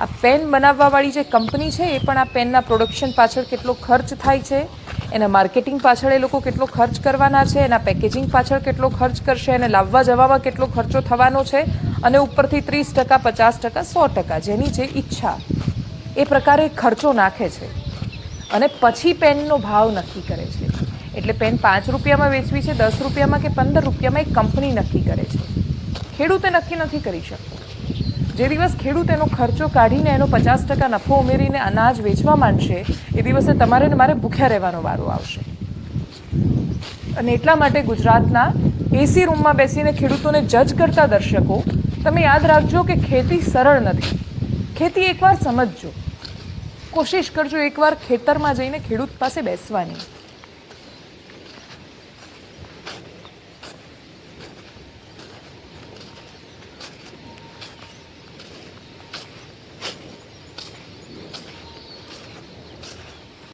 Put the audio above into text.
આ પેન બનાવવાવાળી જે કંપની છે, એ પણ આ પેનના પ્રોડક્શન પાછળ કેટલો ખર્ચ થાય છે, એના માર્કેટિંગ પાછળ એ લોકો કેટલો ખર્ચ કરવાના છે, એના પેકેજિંગ પાછળ કેટલો ખર્ચ કરશે એને લાવવા જવામાં કેટલો ખર્ચો થવાનો છે, અને ઉપરથી ત્રીસ ટકા, પચાસ ટકા, સો ટકા જેની જે ઈચ્છા, એ પ્રકારે ખર્ચો નાખે છે. અને પછી પેનનો ભાવ નક્કી કરે છે. એટલે પેન પાંચ રૂપિયામાં વેચવી છે, દસ રૂપિયામાં કે પંદર રૂપિયામાં એક કંપની નક્કી કરે છે. ખેડૂતે નક્કી નથી કરી શકતો. જે દિવસ ખેડૂત એનો ખર્ચો કાઢીને એનો પચાસ ટકા નફો ઉમેરીને અનાજ વેચવા માંડશે, એ દિવસે તમારે ને મારે ભૂખ્યા રહેવાનો વારો આવશે. અને એટલા માટે ગુજરાતના એસી રૂમમાં બેસીને ખેડૂતોને જજ કરતા દર્શકો, તમે યાદ રાખજો કે ખેતી સરળ નથી. ખેતી એકવાર સમજજો. કોશિશ કરજો એકવાર ખેતરમાં જઈને ખેડૂત પાસે બેસવાની.